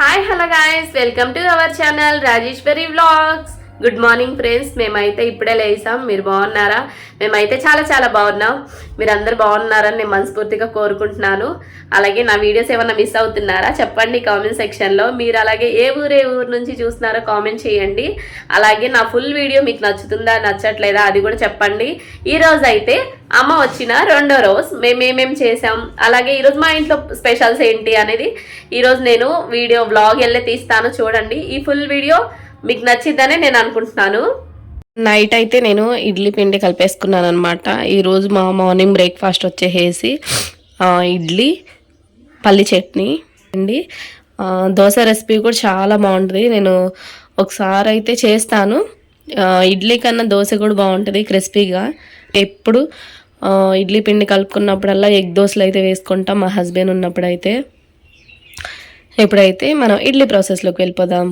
Hi, hello guys, welcome to our channel Rajeshwari Vlogs. Good morning friends మేమైతే ఇప్పుడే లేసాం మీరు బాగున్నారా? మేమైతే చాలా చాలా బాగున్నాం. మీరు అందరు బాగున్నారని నేను మనస్ఫూర్తిగా కోరుకుంటున్నాను. అలాగే నా వీడియోస్ ఏమైనా మిస్ అవుతున్నారా? చెప్పండి కామెంట్ సెక్షన్లో. మీరు అలాగే ఏ ఊరు ఏ ఊరు నుంచి చూస్తున్నారో కామెంట్ చేయండి. అలాగే నా ఫుల్ వీడియో మీకు నచ్చుతుందా నచ్చట్లేదా అది కూడా చెప్పండి. ఈ రోజు అయితే అమ్మ వచ్చిన రెండో రోజు. మేమేమేం చేసాం అలాగే ఈరోజు మా ఇంట్లో స్పెషల్స్ ఏంటి అనేది ఈరోజు నేను వీడియో వ్లాగ్ వెళ్ళే తీస్తాను చూడండి. ఈ ఫుల్ వీడియో మీకు నచ్చిద్దనే నేను అనుకుంటున్నాను. నైట్ అయితే నేను ఇడ్లీ పిండి కలిపేసుకున్నాను అనమాట ఈరోజు మా మార్నింగ్ బ్రేక్ఫాస్ట్ వచ్చేసేసి ఇడ్లీ పల్లి చట్నీ అండి దోశ రెసిపీ కూడా చాలా బాగుంటుంది. నేను ఒకసారి అయితే చేస్తాను ఇడ్లీ కన్నా దోశ కూడా బాగుంటుంది క్రిస్పీగా ఎప్పుడు ఇడ్లీ పిండి కలుపుకున్నప్పుడల్లా ఎగ్ దోశలు అయితే వేసుకుంటాం మా హస్బెండ్ ఉన్నప్పుడైతే. ఇప్పుడైతే మనం ఇడ్లీ ప్రాసెస్లోకి వెళ్ళిపోదాం.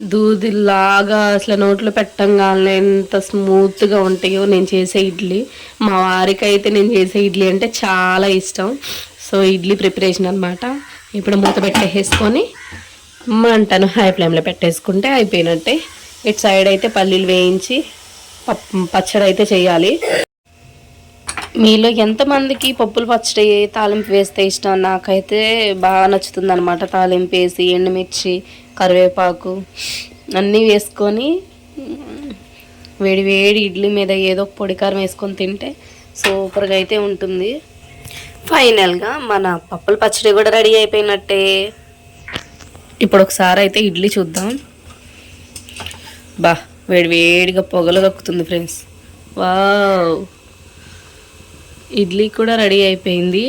దూదిలాగా అసలు నోట్లో పెట్టంగానే ఎంత స్మూత్గా ఉంటాయో నేను చేసే ఇడ్లీ. మా వారికి అయితే నేను చేసే ఇడ్లీ అంటే చాలా ఇష్టం. సో ఇడ్లీ ప్రిపరేషన్ అనమాట ఇప్పుడు మూత పెట్టేసుకొని మంటను హై ఫ్లేమ్లో పెట్టేసుకుంటే అయిపోయినట్టే. ఇటు సైడ్ అయితే పల్లీలు వేయించి పచ్చడి అయితే చేయాలి. మీలో ఎంతమందికి పప్పులు పచ్చడి తాలింపు వేస్తే ఇష్టం? నాకైతే బాగా నచ్చుతుంది అనమాట తాలింపు వేసి ఎండుమిర్చి కరివేపాకు అన్నీ వేసుకొని వేడి వేడి ఇడ్లీ మీద ఏదో ఒక పొడికారం వేసుకొని తింటే సూపర్గా అయితే ఉంటుంది. ఫైనల్గా మన పప్పుల పచ్చడి కూడా రెడీ అయిపోయినట్టే. ఇప్పుడు ఒకసారి అయితే ఇడ్లీ చూద్దాం. బా వేడి వేడిగా పొగలు కక్కుతుంది ఫ్రెండ్స్. వావ్! ఇడ్లీ కూడా రెడీ అయిపోయింది.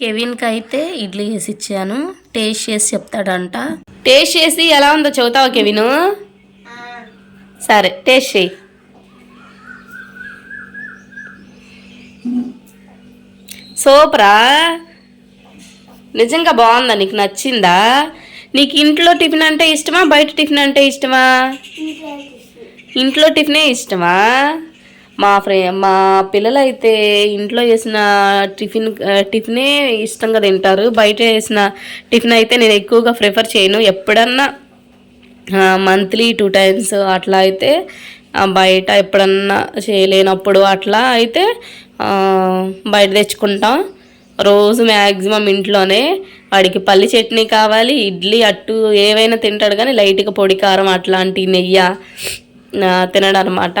కెవిన్కి అయితే ఇడ్లీ వేసి ఇచ్చాను. టేస్ట్ చేసి చెప్తాడంట. టేస్ట్ చేసి ఎలా ఉందో చెబుతావా కెవిన్? సరే టేస్ట్ చేయి సూపరా నిజంగా బాగుందా? నీకు నచ్చిందా? నీకు ఇంట్లో టిఫిన్ అంటే ఇష్టమా? బయట టిఫిన్ అంటే ఇష్టమా? ఇంట్లో టిఫినే ఇష్టమా? మా ఫ్రె మా పిల్లలైతే ఇంట్లో చేసిన టిఫిన్ టిఫినే ఇష్టంగా తింటారు. బయట చేసిన టిఫిన్ అయితే నేను ఎక్కువగా ప్రిఫర్ చేయను. ఎప్పుడన్నా మంత్లీ టూ టైమ్స్ అట్లా అయితే బయట ఎప్పుడన్నా చేయలేనప్పుడు అట్లా అయితే బయట తెచ్చుకుంటాం. రోజు మ్యాక్సిమం ఇంట్లోనే వాడికి పల్లి చట్నీ కావాలి ఇడ్లీ అట్టు ఏవైనా తింటాడు కానీ లైట్గా పొడి కారం అట్లాంటి నెయ్యి తినడం అనమాట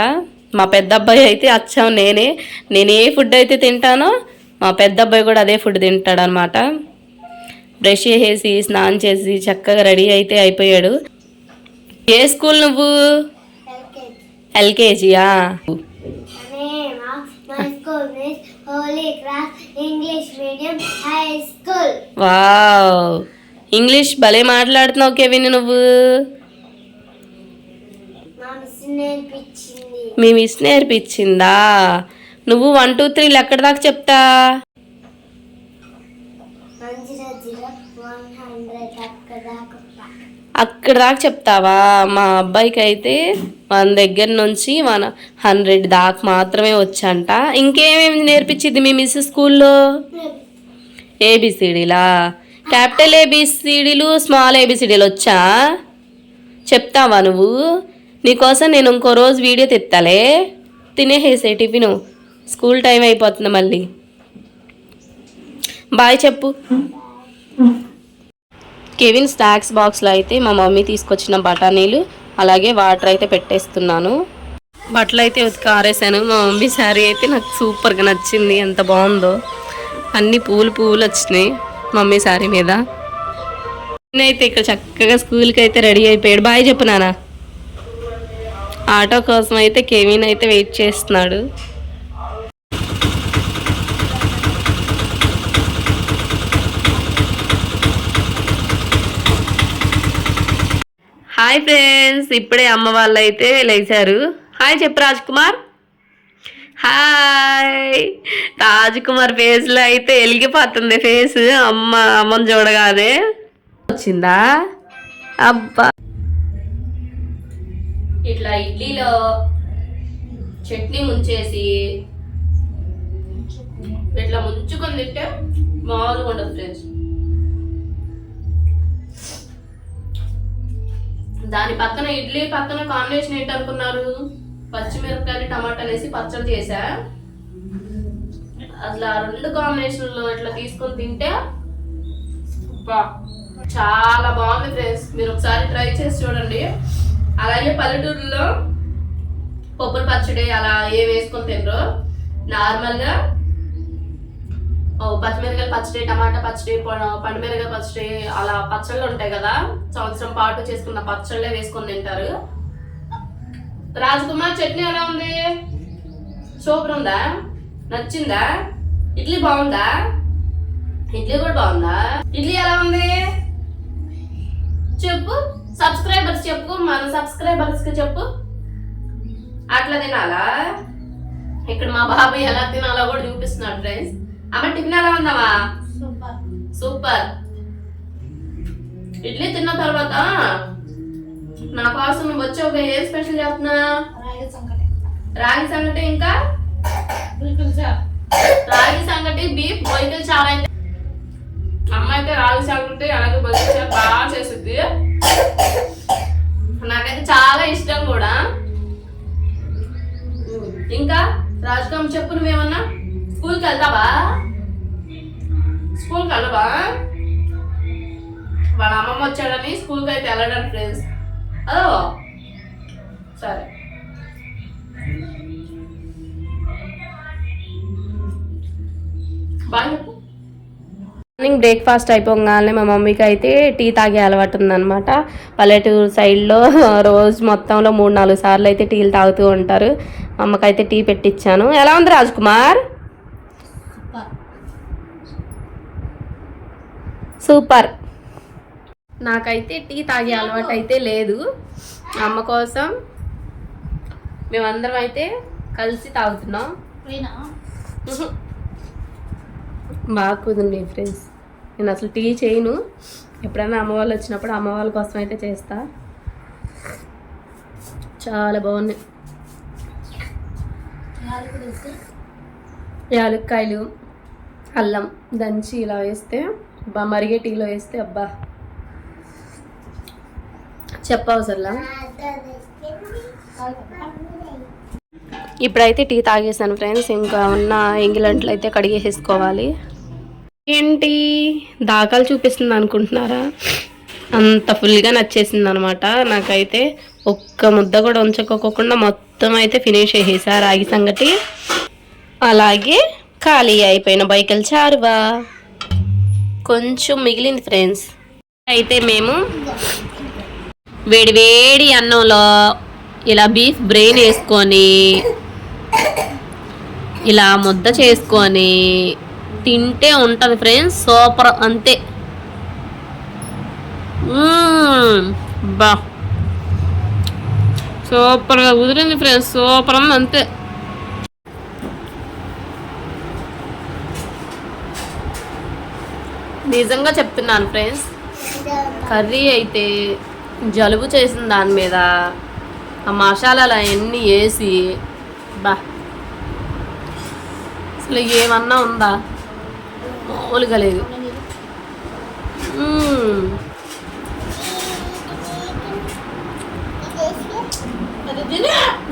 మా పెద్ద అబ్బాయి అయితే అచ్చం నేనే. నేను ఏ ఫుడ్ అయితే తింటానో మా పెద్ద అబ్బాయి కూడా అదే ఫుడ్ తింటాడు అనమాట బ్రష్ చేసి స్నానం చేసి చక్కగా రెడీ అయితే అయిపోయాడు. ఏ స్కూల్ నువ్వు? ఎల్కేజీయా? వావ్! ఇంగ్లీష్ భలే మాట్లాడుతున్నావు కెవిన్ నువ్వు. మీ మిస్ నేర్పించిందా? నువ్వు వన్ టూ త్రీలు ఎక్కడి దాకా చెప్తా? అక్కడ దాకా అక్కడ దాకా చెప్తావా? మా అబ్బాయికి అయితే మన దగ్గర నుంచి మన హండ్రెడ్ దాకా మాత్రమే వచ్చంట. ఇంకేమేమి నేర్పించింది మీ మిస్ స్కూల్లో? ఏబిసిడీలా? క్యాపిటల్ ఏబిసిడీలు స్మాల్ ఏబిసిడీలు వచ్చా? చెప్తావా నువ్వు? నీకోసం నేను ఇంకో రోజు వీడియో తెత్తాలే? తినేసేసే టిఫిన్. స్కూల్ టైం అయిపోతుంది మళ్ళీ. బాయ్ చెప్పు. కెవిన్ స్నాక్స్ బాక్స్లో అయితే మా మమ్మీ తీసుకొచ్చిన బఠానీలు అలాగే వాటర్ అయితే పెట్టేస్తున్నాను. బట్టలు అయితే ఉతికి ఆరేసాను. మా మమ్మీ శారీ అయితే నాకు సూపర్గా నచ్చింది. ఎంత బాగుందో. అన్ని పూలు పూలు వచ్చినాయి మమ్మీ శారీ మీద. అయితే ఇక్కడ చక్కగా స్కూల్కి అయితే రెడీ అయిపోయాడు. బాయ్ చెప్పు నానా ఆటో కోసం అయితే కెవిన్ అయితే వెయిట్ చేస్తున్నాడు. హాయ్ ఫ్రెండ్స్ ఇప్పుడే అమ్మ వాళ్ళు అయితే లేచారు. హాయ్ చెప్పు రాజ్ కుమార్ హాయ్. రాజ్ కుమార్ ఫేస్లో అయితే వెలిగిపోతుంది ఫేస్. అమ్మ అమ్మని చూడగానే. వచ్చిందా? అబ్బా. ఇట్లా ఇడ్లీలో చట్నీ ముంచేసి ఇట్లా ముంచుకొని తింటే మామూలుగా ఉండదు ఫ్రెండ్స్. దాని పక్కన ఇడ్లీ పక్కన కాంబినేషన్ ఏంటనుకున్నారు? పచ్చిమిరపకాయలు టమాటాలు వేసి పచ్చడి చేసా అట్లా రెండు కాంబినేషన్లో ఇట్లా తీసుకొని తింటే చాలా బాగుంది ఫ్రెండ్స్. మీరు ఒకసారి ట్రై చేసి చూడండి. అలాగే పల్లెటూరులో కొబ్బరి పచ్చడి అలా ఏ వేసుకొని తినరు నార్మల్గా ఓ పచ్చిమిరకాయల పచ్చడి టమాటా పచ్చడి పండుమిరకాయ పచ్చడి అలా పచ్చళ్ళు ఉంటాయి కదా సంవత్సరం పాటు చేసుకున్న పచ్చళ్ళే వేసుకొని తింటారు. రాజకుమార్ చట్నీ ఎలా ఉంది? సూపర్ ఉందా? నచ్చిందా? ఇడ్లీ బాగుందా? ఇడ్లీ కూడా బాగుందా? ఇడ్లీ ఎలా ఉంది? చెప్పు. సబ్స్క్రైబర్స్ చెప్పు మన సబ్స్క్రైబర్స్కి చెప్పు. అట్లా తినాలా? ఇక్కడ మా బాబాయ్ ఎలా తినాలో కూడా చూపిస్తున్నాడు ఫ్రెండ్స్ అమ్మ టిఫిన్ ఎలా ఉందామా సూపర్. ఇడ్లీ తిన్న తర్వాత నా కోసం నువ్వు వచ్చి ఒక ఏ స్పెషల్ చేస్తున్నా రాగి సంగటి. ఇంకా? రాగి సంగటి బీఫ్ బొయ్యలు చాలా అయితే అమ్మ అయితే రాగి సంగటి అలాగే బొయ్యలు చాలా బాగా చేస్తుంది. నాకైతే చాలా ఇష్టం కూడా. ఇంకా రాజకం చెప్పు నువ్వేమన్నా? స్కూల్కి వెళ్తావా? స్కూల్కి వెళ్ళవా? వాళ్ళ అమ్మమ్మ వచ్చాడని స్కూల్కి అయితే వెళ్ళడానికి ఫ్రెండ్స్ అదో సరే. బాయ్ చెప్పు. మార్నింగ్ బ్రేక్ఫాస్ట్ అయిపోగానే మా మమ్మీకి అయితే టీ తాగే అలవాటు ఉందన్నమాట. పల్లెటూరు సైడ్లో రోజు మొత్తంలో మూడు నాలుగు సార్లు అయితే టీలు తాగుతూ ఉంటారు. మా అమ్మకైతే టీ పెట్టించాను ఎలా ఉంది రాజ్ కుమార్ సూపర్. నాకైతే టీ తాగే అలవాటు అయితే లేదు. అమ్మ కోసం మేమందరం అయితే కలిసి తాగుతున్నాం. ఉహు. బాగా కుదిరింది ఫ్రెండ్స్. నేను అసలు టీ చేయను. ఎప్పుడైనా అమ్మ వాళ్ళు వచ్చినప్పుడు అమ్మ వాళ్ళ కోసం అయితే చేస్తా. చాలా బాగున్నాయి. యాలక్కాయలు అల్లం దంచి ఇలా వేస్తే అబ్బా మరిగే టీలో వేస్తే అబ్బా. చెప్పవసరలా ఇప్పుడైతే టీ తాగేసాను ఫ్రెండ్స్. ఇంకా ఉన్న ఎంగిలంట్లు అయితే కడిగేసేసుకోవాలి. ఏంటి? దాఖలు చూపిస్తుంది అనుకుంటున్నారా? అంత ఫుల్గా నచ్చేసింది అనమాట నాకైతే ఒక్క ముద్ద కూడా ఉంచకోకుండా మొత్తం అయితే ఫినిష్ చేసేసా రాగి సంగటి. అలాగే ఖాళీ అయిపోయిన బైకల్ చారువా. కొంచెం మిగిలింది ఫ్రెండ్స్. అయితే మేము వేడి వేడి అన్నంలో ఇలా బీఫ్ బ్రెయిన్ వేసుకొని ఇలా ముద్ద చేసుకొని తింటే ఉంటుంది ఫ్రెండ్స్. సూపర్. అంతే. బా. సూపర్గా కుదిరింది ఫ్రెండ్స్. సూపర్ అంది అంతే. నిజంగా చెప్తున్నాను ఫ్రెండ్స్. కర్రీ అయితే జలుబు చేసిన దాని మీద ఆ మసాలాలు అవన్నీ వేసి బా. అసలు ఏమన్నా ఉందా? ఒలగలేదు.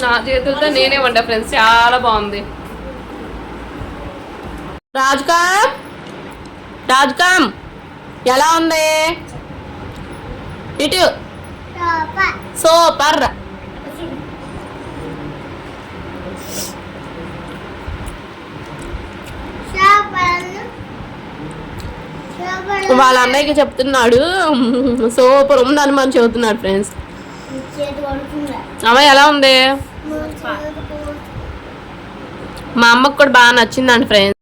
నా చేతులతో నేనే వండా ఫ్రెండ్స్. చాలా బాగుంది. రాజుకామ్? రాజుకామ్ ఎలా ఉంది? ఇటు. సూపర్. వాళ్ళ అన్నయ్యకి చెప్తున్నాడు. సూపర్ ఉందని మనం చెబుతున్నాడు ఫ్రెండ్స్. అమ్మ ఎలా ఉంది? మా అమ్మకు కూడా బాగా నచ్చిందండి ఫ్రెండ్స్.